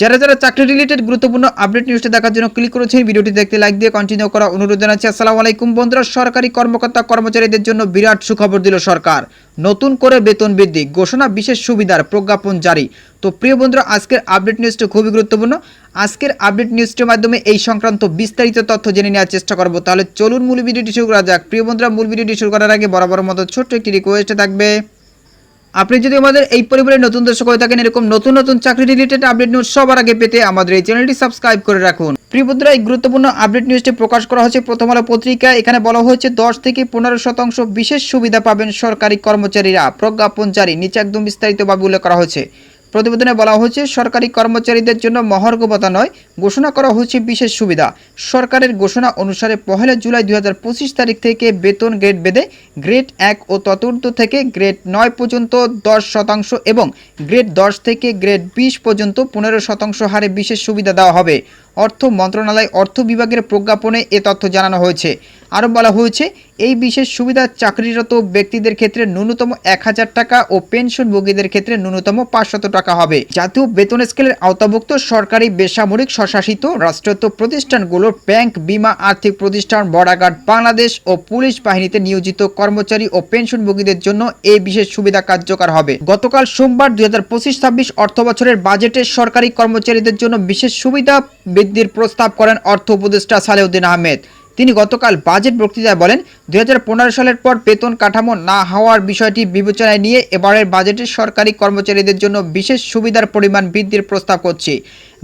যারা যারা চাকরি রিলেটেড গুরুত্বপূর্ণ আপডেট নিউজটি দেখার জন্য ক্লিক করেছেন, ভিডিওটি দেখতে লাইক দিয়ে কন্টিনিউ করা অনুরোধ জানাচ্ছি। আসসালামু আলাইকুম বন্ধুরা, সরকারি কর্মকর্তা কর্মচারীদের জন্য বিরাট সুখবর দিল সরকার। নতুন করে বেতন বৃদ্ধি, ঘোষণা বিশেষ সুবিধার প্রজ্ঞাপন জারি। তো প্রিয় বন্ধুরা, আজকের আপডেট নিউজটি খুবই গুরুত্বপূর্ণ। আজকের আপডেট নিউজটির মাধ্যমে এই সংক্রান্ত বিস্তারিত তথ্য জেনে নেওয়ার চেষ্টা করব। তাহলে চলুন মূল ভিডিওটি শুরু করা যাক। প্রিয় বন্ধুরা, মূল ভিডিওটি শুরু করার আগে বরাবর মতো ছোট্ট একটি রিকোয়েস্ট থাকবে। আপনি যদি আমাদের এই পরিবারের নতুন দর্শক হয়ে থাকেন, এরকম নতুন নতুন চাকরি রিলেটেড আপডেট নিউজ সবার আগে পেতে আমাদের এই চ্যানেলটি সাবস্ক্রাইব করে রাখুন। প্রিয় বন্ধুরা, এই গুরুত্বপূর্ণ আপডেট নিউজটি প্রকাশ করা হয়েছে প্রথম আলো পত্রিকা এখানে বলা হয়েছে, দশ থেকে পনেরো শতাংশ বিশেষ সুবিধা পাবেন সরকারি কর্মচারীরা। প্রজ্ঞাপন জারি, নিচে একদম বিস্তারিতভাবে উল্লেখ করা হয়েছে। প্রতিবেদনে বলা হয়েছে, সরকারি কর্মচারীদের জন্য মহর্ঘ ভাতা নয়, ঘোষণা করা হয়েছে বিশেষ সুবিধা। সরকারের ঘোষণা অনুসারে পহেলা জুলাই দু হাজার পঁচিশ তারিখ থেকে বেতন গ্রেড বেঁধে গ্রেড এক ও চতুর্থ থেকে গ্রেড নয় পর্যন্ত দশ শতাংশ এবং গ্রেড দশ থেকে গ্রেড বিশ পর্যন্ত পনেরো শতাংশ হারে বিশেষ সুবিধা দেওয়া হবে। অর্থ মন্ত্রণালয় অর্থ বিভাগের প্রজ্ঞাপনে এ তথ্য জানানো হয়েছে। আরও বলা হয়েছে, এই বিশেষ সুবিধা চাকরিরত ব্যক্তিদের ক্ষেত্রে ন্যূনতম এক হাজার টাকা ও পেনশনভোগীদের ক্ষেত্রে ন্যূনতম পাঁচশত টাকা হবে। জাতীয় বেতন স্কেলের আওতাভুক্ত সরকারি বেসামরিক স্বশাসিত রাষ্ট্রায়ত্ত প্রতিষ্ঠানগুলোর ব্যাংক বীমা আর্থিক প্রতিষ্ঠান বর্ডার বাংলাদেশ ও পুলিশ বাহিনীতে নিয়োজিত কর্মচারী ও পেনশনভোগীদের জন্য এই বিশেষ সুবিধা কার্যকর হবে। গতকাল সোমবার দুই হাজার পঁচিশ ছাব্বিশ অর্থ বছরের বাজেটে সরকারি কর্মচারীদের জন্য বিশেষ সুবিধা বৃদ্ধির প্রস্তাব করেন অর্থ উপদেষ্টা সালেউদ্দিন আহমেদ। তিনি গতকাল বাজেট বক্তৃতায় বলেন, দুই হাজার পনেরো সালের পর বেতন কাঠামো না হওয়ার বিষয়টি বিবেচনায় নিয়ে এবারের বাজেটে সরকারি কর্মচারীদের জন্য বিশেষ সুবিধার পরিমাণ বৃদ্ধির প্রস্তাব করছে।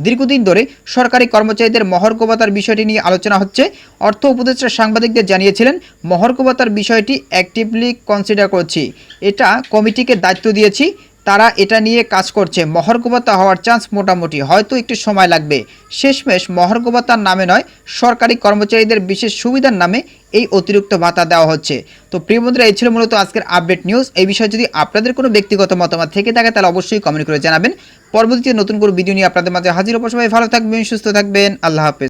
দীর্ঘদিন ধরে সরকারি কর্মচারীদের মহর্গবতার বিষয়টি নিয়ে আলোচনা হচ্ছে। অর্থ উপদেষ্টা সাংবাদিকদের জানিয়েছিলেন, মহর্গবতার বিষয়টি অ্যাক্টিভলি কনসিডার করছি। এটা কমিটিকে দায়িত্ব দিয়েছি। তারা এটা নিয়ে কাজ করছে। মহর্গবতা হওয়ার চান্স মোটামুটি। হয়তো একটু সময় লাগবে। শেষমেশ মহর্গবতার নামে নয়, সরকারি কর্মচারীদের বিশেষ সুবিধার নামে এই অতিরিক্ত ভাতা দেওয়া হচ্ছে। তো প্রিয় বন্ধুরা, এই ছিল মূলত আজকের আপডেট নিউজ। এই বিষয়ে যদি আপনাদের কোনো ব্যক্তিগত মতামত থেকে থাকে, তাহলে অবশ্যই কমেন্ট করে জানাবেন। পরবর্তীতে নতুন কোনো ভিডিও নিয়ে আপনাদের মাঝে হাজির অবশ্যই ভালো থাকবেন, সুস্থ থাকবেন। আল্লাহ হাফেজ।